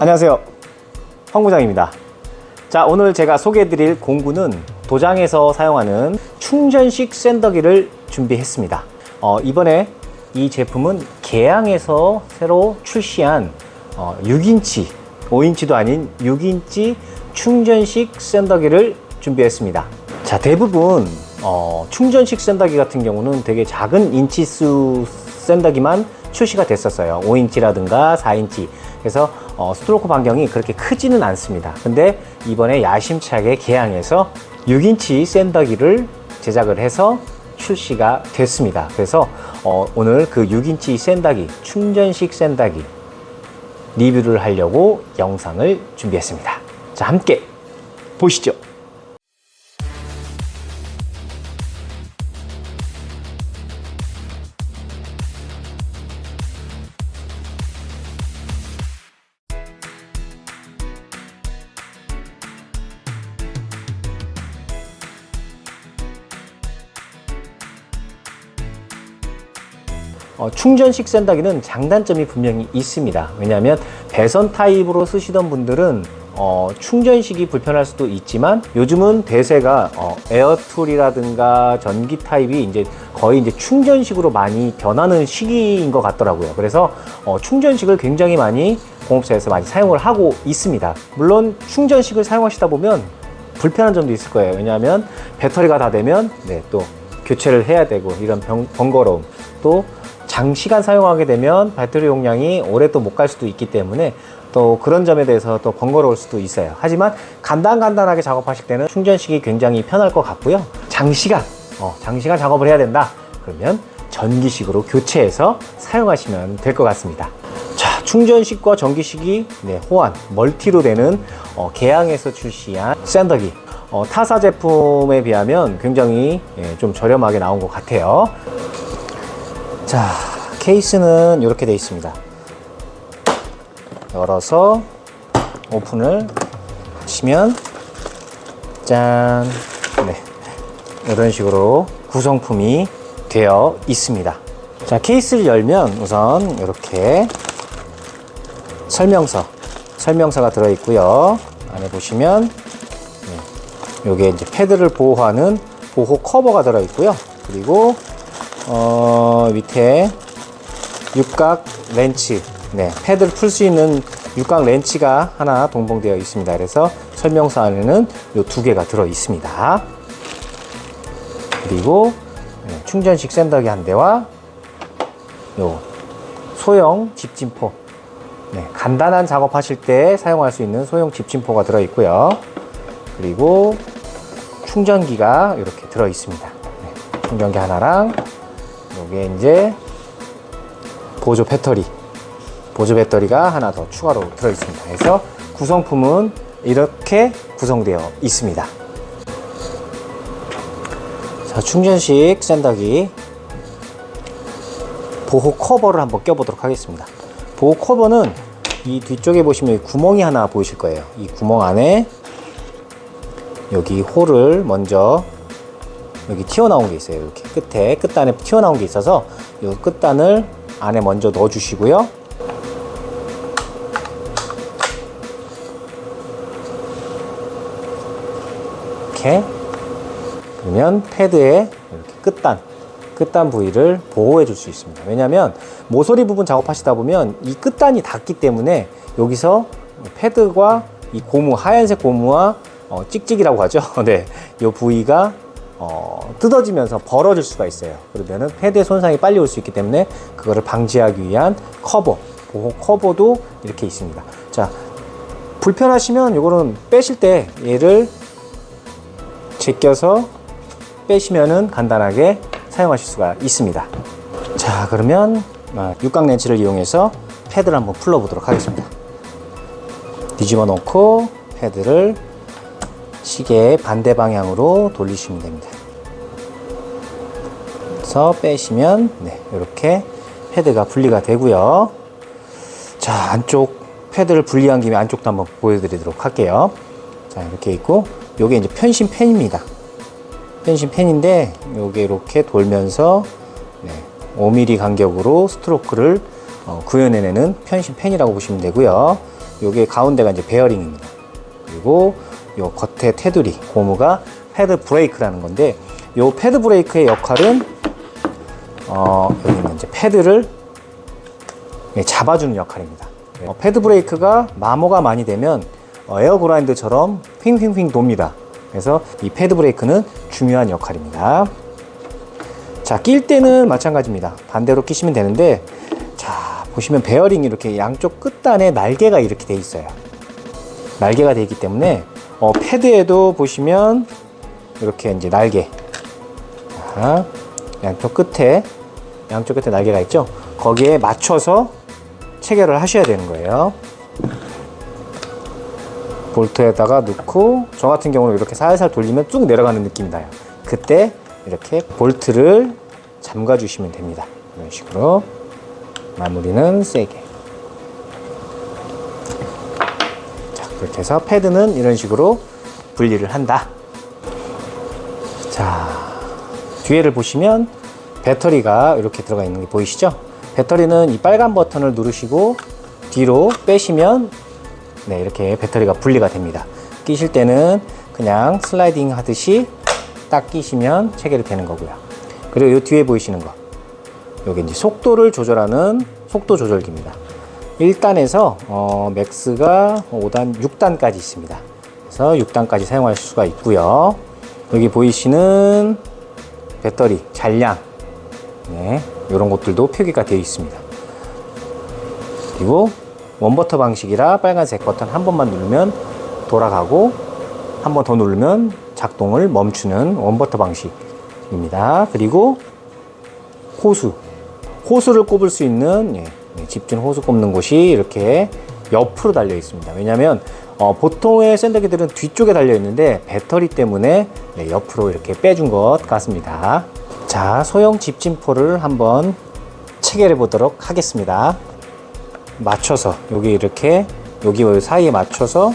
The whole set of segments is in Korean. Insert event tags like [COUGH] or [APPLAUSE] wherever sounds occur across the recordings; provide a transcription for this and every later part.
안녕하세요. 황 부장입니다. 자, 오늘 제가 소개해드릴 공구는 도장에서 사용하는 충전식 샌더기를 준비했습니다. 어, 이번에 이 제품은 개양에서 새로 출시한 어, 6인치, 5인치도 아닌 6인치 충전식 샌더기를 준비했습니다. 자, 대부분 어, 충전식 샌더기 같은 경우는 되게 작은 인치수 샌더기만 출시가 됐었어요. 5인치라든가 4인치. 그래서 어, 스트로크 반경이 그렇게 크지는 않습니다. 근데 이번에 야심차게 개양해서 6인치 샌더기를 제작을 해서 출시가 됐습니다. 그래서 어, 오늘 그 6인치 샌더기, 충전식 샌더기 리뷰를 하려고 영상을 준비했습니다. 자, 함께 보시죠. 어, 충전식 샌더기는 장단점이 분명히 있습니다. 왜냐하면 배선 타입으로 쓰시던 분들은 어, 충전식이 불편할 수도 있지만 요즘은 대세가 어, 에어툴이라든가 전기 타입이 이제 거의 이제 충전식으로 많이 변하는 시기인 것 같더라고요. 그래서 어, 충전식을 굉장히 많이 공업사에서 많이 사용을 하고 있습니다. 물론 충전식을 사용하시다 보면 불편한 점도 있을 거예요. 왜냐하면 배터리가 다 되면 네, 또 교체를 해야 되고 이런 병- 번거로움 또 장시간 사용하게 되면 배터리 용량이 오래 또 못 갈 수도 있기 때문에 또 그런 점에 대해서 또 번거로울 수도 있어요. 하지만 간단간단하게 작업하실 때는 충전식이 굉장히 편할 것 같고요. 장시간, 어, 장시간 작업을 해야 된다. 그러면 전기식으로 교체해서 사용하시면 될 것 같습니다. 자, 충전식과 전기식이 네, 호환, 멀티로 되는 어, 개양에서 출시한 샌더기. 어, 타사 제품에 비하면 굉장히 예, 좀 저렴하게 나온 것 같아요. 자, 케이스는 이렇게 되어 있습니다. 열어서 오픈을 하시면 짠. 네. 이런 식으로 구성품이 되어 있습니다. 자, 케이스를 열면 우선 이렇게 설명서, 설명서가 들어 있고요. 안에 보시면 네, 요게 이제 패드를 보호하는 보호 커버가 들어 있고요. 그리고 어, 밑에 육각 렌치, 네, 패드를 풀 수 있는 육각 렌치가 하나 동봉되어 있습니다. 그래서 설명서 안에는 이 두 개가 들어 있습니다. 그리고 네, 충전식 샌더기 한 대와 요 소형 집진포, 네, 간단한 작업하실 때 사용할 수 있는 소형 집진포가 들어 있고요. 그리고 충전기가 이렇게 들어 있습니다. 네, 충전기 하나랑 요게 이제 보조 배터리 보조 배터리가 하나 더 추가로 들어 있습니다. 그래서 구성품은 이렇게 구성되어 있습니다. 자 충전식 샌더기 보호 커버를 한번 껴보도록 하겠습니다. 보호 커버는 이 뒤쪽에 보시면 구멍이 하나 보이실 거예요. 이 구멍 안에 여기 홀을 먼저 여기 튀어나온 게 있어요. 이렇게 끝에 끝단에 튀어나온 게 있어서 이 끝단을 안에 먼저 넣어 주시고요. 이렇게 그러면 패드에 이렇게 끝단 끝단 부위를 보호해 줄 수 있습니다. 왜냐하면 모서리 부분 작업하시다 보면 이 끝단이 닿기 때문에 여기서 패드과 이 고무 하얀색 고무와 어, 찍찍이라고 하죠. [LAUGHS] 네, 이 부위가 어, 뜯어지면서 벌어질 수가 있어요. 그러면은 패드의 손상이 빨리 올 수 있기 때문에 그거를 방지하기 위한 커버, 보호 커버도 이렇게 있습니다. 자, 불편하시면 이거는 빼실 때 얘를 제껴서 빼시면은 간단하게 사용하실 수가 있습니다. 자, 그러면 아, 육각 렌치를 이용해서 패드를 한번 풀러 보도록 하겠습니다. 뒤집어 놓고 패드를 시계 반대 방향으로 돌리시면 됩니다. 그래서 빼시면 네, 이렇게 패드가 분리가 되고요. 자, 안쪽 패드를 분리한 김에 안쪽도 한번 보여드리도록 할게요. 자, 이렇게 있고 요게 이제 편심 펜입니다. 편심 펜인데 요게 이렇게 돌면서 네, 5mm 간격으로 스트로크를 어, 구현해내는 편심 펜이라고 보시면 되고요. 요게 가운데가 이제 베어링입니다. 그리고 요 겉에 테두리 고무가 패드 브레이크라는 건데 요 패드 브레이크의 역할은 어, 여기 있는 이제 패드를 예, 잡아주는 역할입니다. 어, 패드 브레이크가 마모가 많이 되면 어, 에어 그라인드처럼 휘잉휘잉 돕니다. 그래서 이 패드 브레이크는 중요한 역할입니다. 자, 낄 때는 마찬가지입니다. 반대로 끼시면 되는데, 자, 보시면 베어링이 이렇게 양쪽 끝단에 날개가 이렇게 돼 있어요. 날개가 되어 있기 때문에, 어, 패드에도 보시면 이렇게 이제 날개. 자, 양쪽 끝에, 양쪽 끝에 날개가 있죠? 거기에 맞춰서 체결을 하셔야 되는 거예요. 볼트에다가 넣고 저 같은 경우는 이렇게 살살 돌리면 쭉 내려가는 느낌이 나요. 그때 이렇게 볼트를 잠가 주시면 됩니다. 이런 식으로 마무리는 세게. 자, 그렇게 해서 패드는 이런 식으로 분리를 한다. 자, 뒤에를 보시면 배터리가 이렇게 들어가 있는 게 보이시죠? 배터리는 이 빨간 버튼을 누르시고 뒤로 빼시면 네, 이렇게 배터리가 분리가 됩니다. 끼실 때는 그냥 슬라이딩 하듯이 딱 끼시면 체결이 되는 거고요. 그리고 이 뒤에 보이시는 거. 여기 이제 속도를 조절하는 속도 조절기입니다. 1단에서 어, 맥스가 5단, 6단까지 있습니다. 그래서 6단까지 사용하실 수가 있고요. 여기 보이시는 배터리, 잔량, 네, 이런 것들도 표기가 되어 있습니다. 그리고 원버터 방식이라 빨간색 버튼 한 번만 누르면 돌아가고 한 번 더 누르면 작동을 멈추는 원버터 방식입니다. 그리고 호수. 호수를 꼽을 수 있는 예, 예, 집중 호수 꼽는 곳이 이렇게 옆으로 달려 있습니다. 왜냐하면 어, 보통의 샌더기들은 뒤쪽에 달려 있는데 배터리 때문에 네, 옆으로 이렇게 빼준 것 같습니다. 자, 소형 집진포를 한번 체결해 보도록 하겠습니다. 맞춰서 여기 이렇게 여기 사이에 맞춰서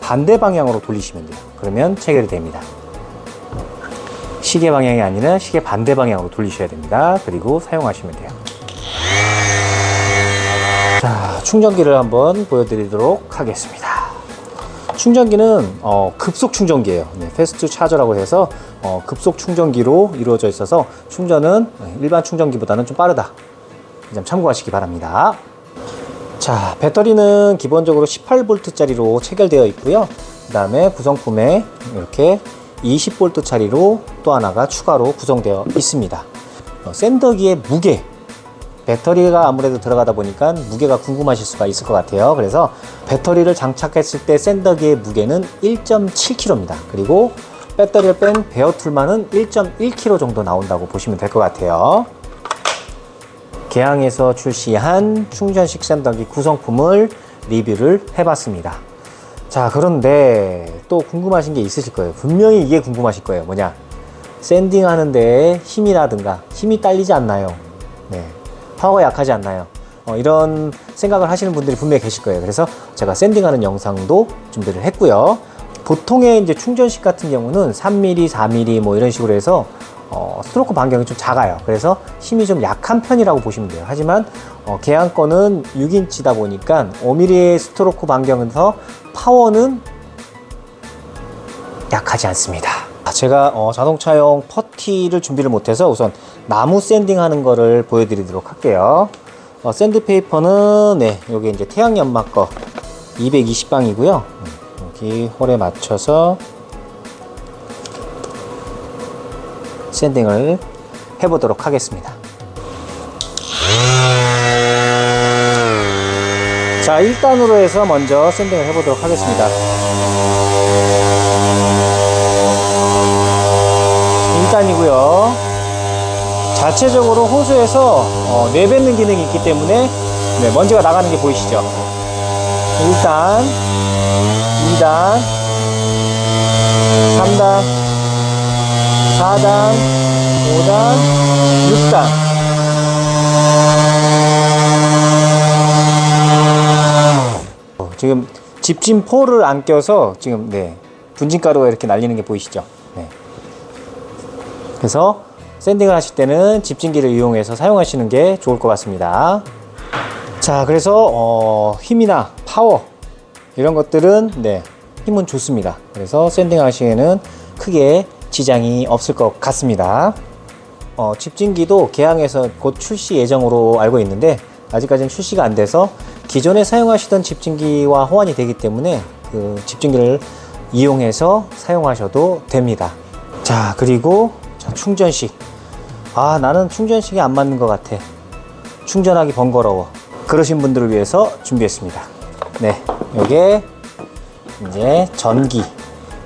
반대 방향으로 돌리시면 돼요. 그러면 체결이 됩니다. 시계 방향이 아니라 시계 반대 방향으로 돌리셔야 됩니다. 그리고 사용하시면 돼요. 자, 충전기를 한번 보여드리도록 하겠습니다. 충전기는 어, 급속 충전기예요. 네, 패스트 차저라고 해서 어, 급속 충전기로 이루어져 있어서 충전은 일반 충전기보다는 좀 빠르다. 이 점 참고하시기 바랍니다. 자, 배터리는 기본적으로 18V짜리로 체결되어 있고요. 그 다음에 구성품에 이렇게 20V짜리로 또 하나가 추가로 구성되어 있습니다. 어, 샌더기의 무게, 배터리가 아무래도 들어가다 보니까 무게가 궁금하실 수가 있을 것 같아요. 그래서 배터리를 장착했을 때 샌더기의 무게는 1.7kg입니다. 그리고 배터리를 뺀 베어 툴만은 1.1kg 정도 나온다고 보시면 될 것 같아요. 개항에서 출시한 충전식 샌더기 구성품을 리뷰를 해봤습니다. 자, 그런데 또 궁금하신 게 있으실 거예요. 분명히 이게 궁금하실 거예요. 뭐냐? 샌딩 하는데 힘이라든가 힘이 딸리지 않나요? 네. 파워가 약하지 않나요? 어, 이런 생각을 하시는 분들이 분명히 계실 거예요. 그래서 제가 샌딩하는 영상도 준비를 했고요. 보통의 이제 충전식 같은 경우는 3mm, 4mm 뭐 이런 식으로 해서 어, 스트로크 반경이 좀 작아요. 그래서 힘이 좀 약한 편이라고 보시면 돼요. 하지만 어, 개항 거는 6인치다 보니까 5mm의 스트로크 반경에서 파워는 약하지 않습니다. 아, 제가 어, 자동차용 퍼티를 준비를 못해서 우선 나무 샌딩 하는 거를 보여드리도록 할게요. 어, 샌드페이퍼는 네, 여기 이제 태양 연막 거 220방이고요. 여기 홀에 맞춰서 샌딩을 해보도록 하겠습니다. 자, 1단으로 해서 먼저 샌딩을 해보도록 하겠습니다. 1단이고요. 자체적으로 호수에서 어, 내뱉는 기능이 있기 때문에 네, 먼지가 나가는 게 보이시죠? 1단, 2단, 3단, 4단, 5단, 6단. 어, 지금 집진포를 안 껴서 지금 네 분진가루가 이렇게 날리는 게 보이시죠? 네. 그래서 샌딩을 하실 때는 집진기를 이용해서 사용하시는 게 좋을 것 같습니다. 자, 그래서 어, 힘이나 파워 이런 것들은 네, 힘은 좋습니다. 그래서 샌딩 하시에는 크게 지장이 없을 것 같습니다. 어, 집진기도 개항해서 곧 출시 예정으로 알고 있는데 아직까지는 출시가 안 돼서 기존에 사용하시던 집진기와 호환이 되기 때문에 그 집진기를 이용해서 사용하셔도 됩니다. 자, 그리고 자, 충전식. 아, 나는 충전식이 안 맞는 것 같아. 충전하기 번거로워. 그러신 분들을 위해서 준비했습니다. 네, 요게 이제 전기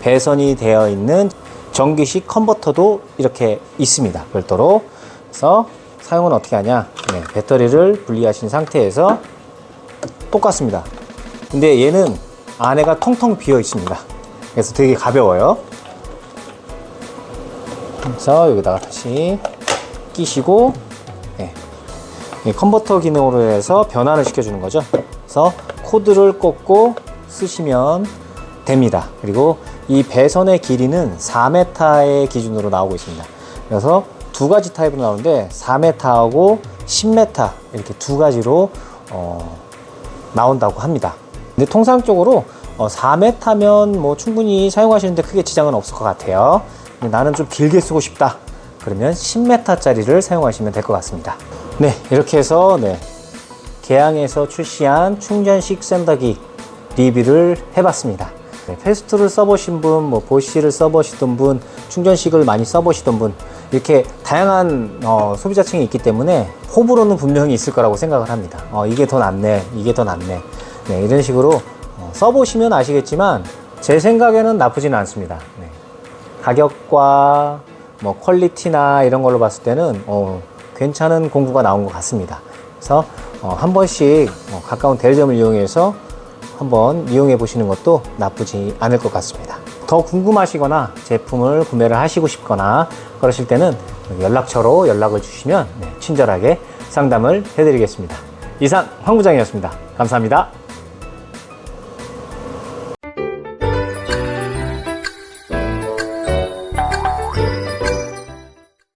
배선이 되어 있는 전기식 컨버터도 이렇게 있습니다. 별도로. 그래서 사용은 어떻게 하냐? 네, 배터리를 분리하신 상태에서 똑같습니다. 근데 얘는 안에가 텅텅 비어 있습니다. 그래서 되게 가벼워요. 그래서 여기다가 다시 끼시고 네. 이 컨버터 기능으로 해서 변환을 시켜주는 거죠. 그래서 코드를 꽂고 쓰시면 됩니다. 그리고 이 배선의 길이는 4m의 기준으로 나오고 있습니다. 그래서 두 가지 타입으로 나오는데 4m하고 10m 이렇게 두 가지로 어, 나온다고 합니다. 근데 통상적으로 어, 4m면 뭐 충분히 사용하시는데 크게 지장은 없을 것 같아요. 근데 나는 좀 길게 쓰고 싶다. 그러면 10m짜리를 사용하시면 될 것 같습니다. 네, 이렇게 해서 네, 개항에서 출시한 충전식 샌더기 리뷰를 해봤습니다. 네, 페스트를 써보신 분, 뭐 보시를 써보시던 분, 충전식을 많이 써보시던 분 이렇게 다양한 어, 소비자층이 있기 때문에 호불호는 분명히 있을 거라고 생각을 합니다. 어, 이게 더 낫네, 이게 더 낫네. 네, 이런 식으로 어, 써보시면 아시겠지만 제 생각에는 나쁘진 않습니다. 네. 가격과 뭐 퀄리티나 이런 걸로 봤을 때는 어, 괜찮은 공구가 나온 것 같습니다. 그래서 어, 한 번씩 어, 가까운 대리점을 이용해서 한번 이용해 보시는 것도 나쁘지 않을 것 같습니다. 더 궁금하시거나 제품을 구매를 하시고 싶거나 그러실 때는 연락처로 연락을 주시면 네, 친절하게 상담을 해드리겠습니다. 이상 황 부장이었습니다. 감사합니다.